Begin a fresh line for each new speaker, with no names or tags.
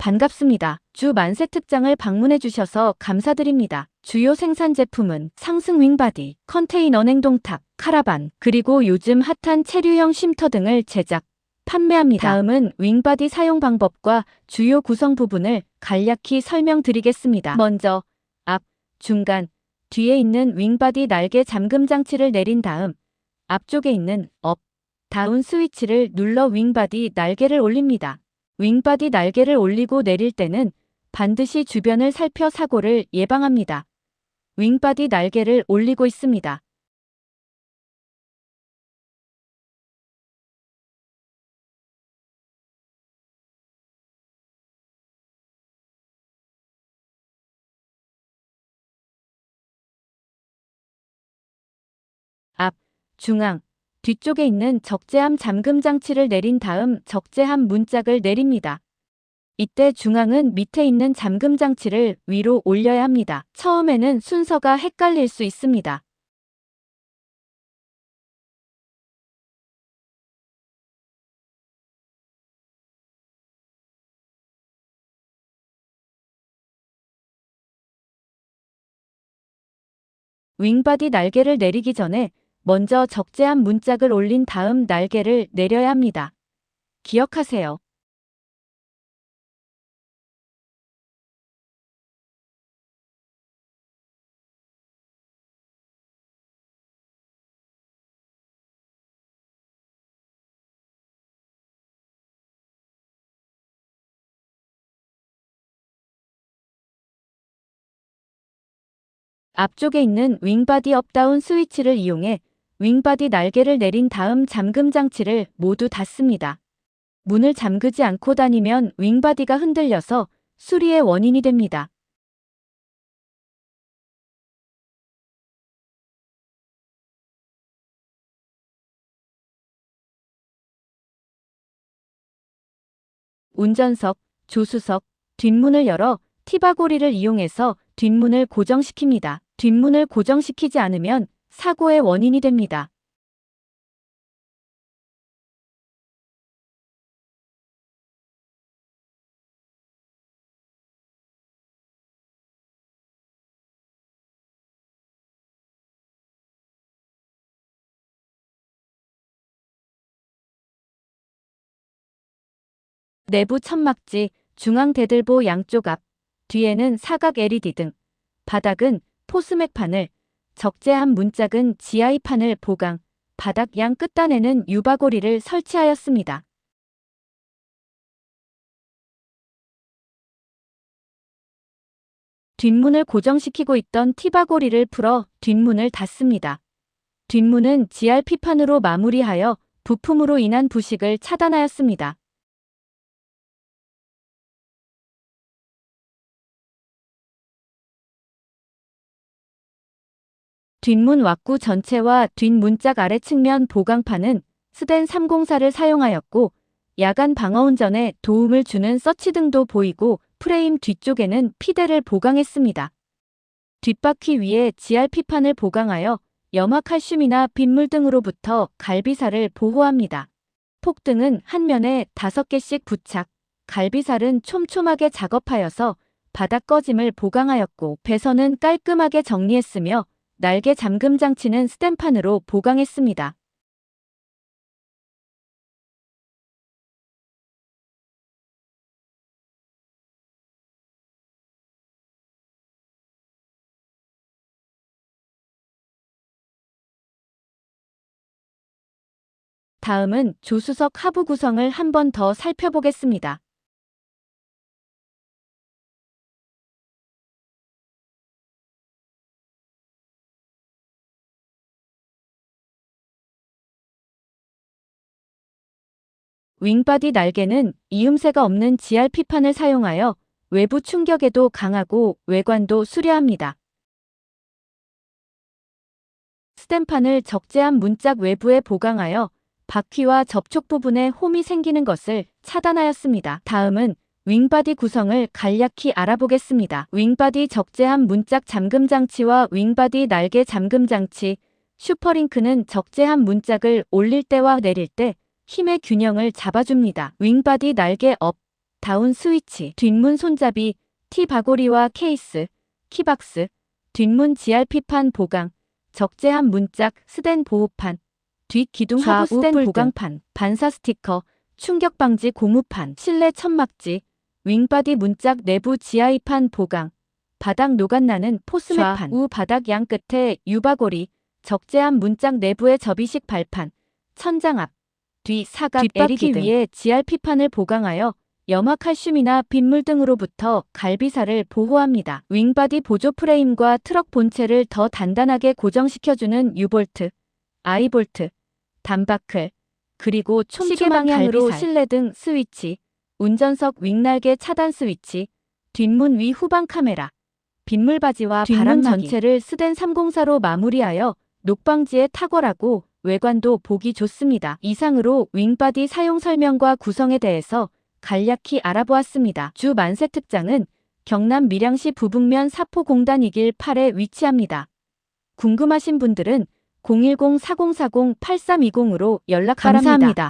반갑습니다. 주 만세 특장을 방문해 주셔서 감사드립니다. 주요 생산 제품은 상승 윙바디, 컨테이너 냉동탑, 카라반, 그리고 요즘 핫한 체류형 쉼터 등을 제작, 판매합니다. 다음은 윙바디 사용 방법과 주요 구성 부분을 간략히 설명드리겠습니다. 먼저 앞, 중간, 뒤에 있는 윙바디 날개 잠금 장치를 내린 다음 앞쪽에 있는 업, 다운 스위치를 눌러 윙바디 날개를 올립니다. 윙바디 날개를 올리고 내릴 때는 반드시 주변을 살펴 사고를 예방합니다. 윙바디 날개를 올리고 있습니다. 앞, 중앙, 뒤쪽에 있는 적재함 잠금 장치를 내린 다음 적재함 문짝을 내립니다. 이때 중앙은 밑에 있는 잠금 장치를 위로 올려야 합니다. 처음에는 순서가 헷갈릴 수 있습니다. 윙바디 날개를 내리기 전에 먼저 적재한 문짝을 올린 다음 날개를 내려야 합니다. 기억하세요. 앞쪽에 있는 윙바디 업다운 스위치를 이용해 윙바디 날개를 내린 다음 잠금 장치를 모두 닫습니다. 문을 잠그지 않고 다니면 윙바디가 흔들려서 수리의 원인이 됩니다. 운전석, 조수석, 뒷문을 열어 티바고리를 이용해서 뒷문을 고정시킵니다. 뒷문을 고정시키지 않으면 사고의 원인이 됩니다. 내부 천막지, 중앙 대들보 양쪽 앞, 뒤에는 사각 LED 등, 바닥은 포스맥 판을, 적재한 문짝은 GI 판을 보강, 바닥 양 끝단에는 유바고리를 설치하였습니다. 뒷문을 고정시키고 있던 티바고리를 풀어 뒷문을 닫습니다. 뒷문은 GRP판으로 마무리하여 부품으로 인한 부식을 차단하였습니다. 뒷문 왁구 전체와 뒷문짝 아래 측면 보강판은 스덴 304를 사용하였고 야간 방어 운전에 도움을 주는 서치 등도 보이고 프레임 뒤쪽에는 피대를 보강했습니다. 뒷바퀴 위에 GRP판을 보강하여 염화 칼슘이나 빗물 등으로부터 갈비살을 보호합니다. 폭등은 한 면에 5개씩 부착, 갈비살은 촘촘하게 작업하여서 바닥 꺼짐을 보강하였고 배선은 깔끔하게 정리했으며 날개 잠금 장치는 스탬판으로 보강했습니다. 다음은 조수석 하부 구성을 한 번 더 살펴보겠습니다. 윙바디 날개는 이음새가 없는 GRP판을 사용하여 외부 충격에도 강하고 외관도 수려합니다. 스탬판을 적재한 문짝 외부에 보강하여 바퀴와 접촉 부분에 홈이 생기는 것을 차단하였습니다. 다음은 윙바디 구성을 간략히 알아보겠습니다. 윙바디 적재한 문짝 잠금 장치와 윙바디 날개 잠금 장치, 슈퍼링크는 적재한 문짝을 올릴 때와 내릴 때 힘의 균형을 잡아줍니다. 윙바디 날개 업, 다운 스위치, 뒷문 손잡이, T 바고리와 케이스, 키박스, 뒷문 GRP판 보강, 적재함 문짝, 스댄 보호판, 뒷 기둥 하부
좌우
스댄. 보강판, 반사 스티커, 충격 방지 고무판, 실내 천막지, 윙바디 문짝 내부 GI판 보강, 바닥 노간나는 포스매판, 우 바닥 양 끝에 유바고리, 적재함 문짝 내부의 접이식 발판, 천장 앞, 뒤 사각
뒷바퀴.
위에 GRP판을 보강하여 염화 칼슘이나 빗물 등으로부터 갈비살을 보호합니다. 윙바디 보조 프레임과 트럭 본체를 더 단단하게 고정시켜주는 유볼트, 아이볼트, 단바클, 그리고 촘촘한
방향으로
갈비살, 실내 등 스위치, 운전석 윙날개 차단 스위치, 뒷문 위 후방 카메라, 빗물 바지와
뒷문
바람. 전체를 스댄 304로 마무리하여 녹방지에 탁월하고 외관도 보기 좋습니다. 이상으로 윙바디 사용 설명과 구성에 대해서 간략히 알아보았습니다. 주 만세 특장은 경남 밀양시 부북면 사포공단 이길 8에 위치합니다. 궁금하신 분들은 010-4040-8320으로 연락 바랍니다.
감사합니다.